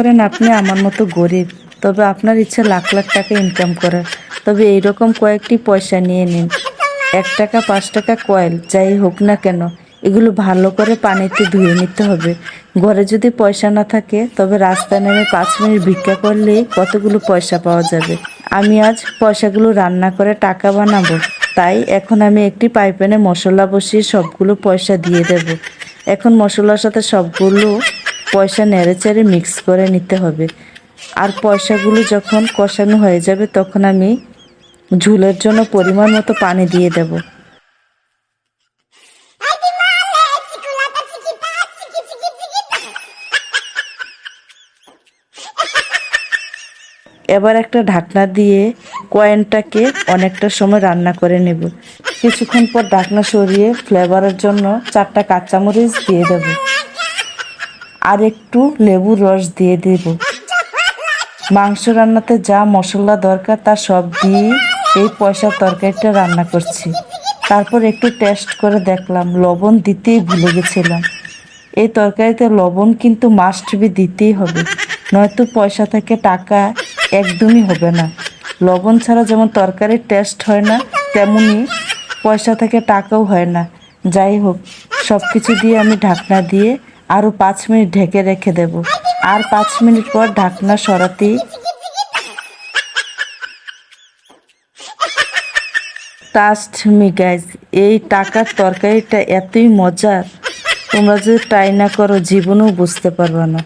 করেন আপনি আমার মতো গরিব। তবে আপনার ইচ্ছে লাখ লাখ টাকা ইনকাম করার। তবে এইরকম কয়েকটি পয়সা নিয়ে নিন। এক টাকা, পাঁচ টাকা কয়েল, যাই হোক না কেন, এগুলো ভালো করে পানিতে ধুয়ে নিতে হবে। ঘরে যদি পয়সা না থাকে, তবে রাস্তায় নেমে পাঁচ মিনিট ভিক্ষা করলেই কতগুলো পয়সা পাওয়া যাবে? আমি আজ পয়সাগুলো রান্না করে টাকা বানাবো। তাই এখন আমি একটি পাইপ্যানে মশলা বসিয়ে সবগুলো পয়সা দিয়ে দেব। এখন মশলার সাথে সবগুলো পয়সা নেড়ে চেড়ে মিক্স করে নিতে হবে। আর পয়সাগুলো যখন কষানো হয়ে যাবে, তখন আমি ঝুলের জন্য পরিমাণ মতো পানি দিয়ে দেব। এবার একটা ঢাকনা দিয়ে কয়েনটাকে অনেকটা সময় রান্না করে নেব। কিছুক্ষণ পর ঢাকনা সরিয়ে ফ্লেভারের জন্য চারটা কাঁচামরিচ দিয়ে দেব। আর একটু লেবুর রস দিয়ে দেব। মাংস রান্নাতে যা মশলা দরকার তা সব দিয়ে এই পয়সার তরকারিটা রান্না করছি। তারপর একটু টেস্ট করে দেখলাম, লবণ দিতেই ভুলে গেছিলাম। এই তরকারিতে লবণ কিন্তু মাস্ট বি দিতেই হবে, নয়তো পয়সা থেকে টাকা একদমই হবে না। লবণ ছাড়া যেমন তরকারির টেস্ট হয় না, তেমনি পয়সা থেকে টাকাও হয় না। যাই হোক সব কিছু দিয়ে আমি ঢাকনা দিয়ে আরও পাঁচ মিনিট ঢেকে রেখে দেব। আর পাঁচ মিনিট পর ঢাকনা সরাতেই টাস্ট মি গাইজ এই টাকার তরকারিটা এতই মজার। তোমরা যদি ট্রাই না করো, জীবনেও বুঝতে পারবে না।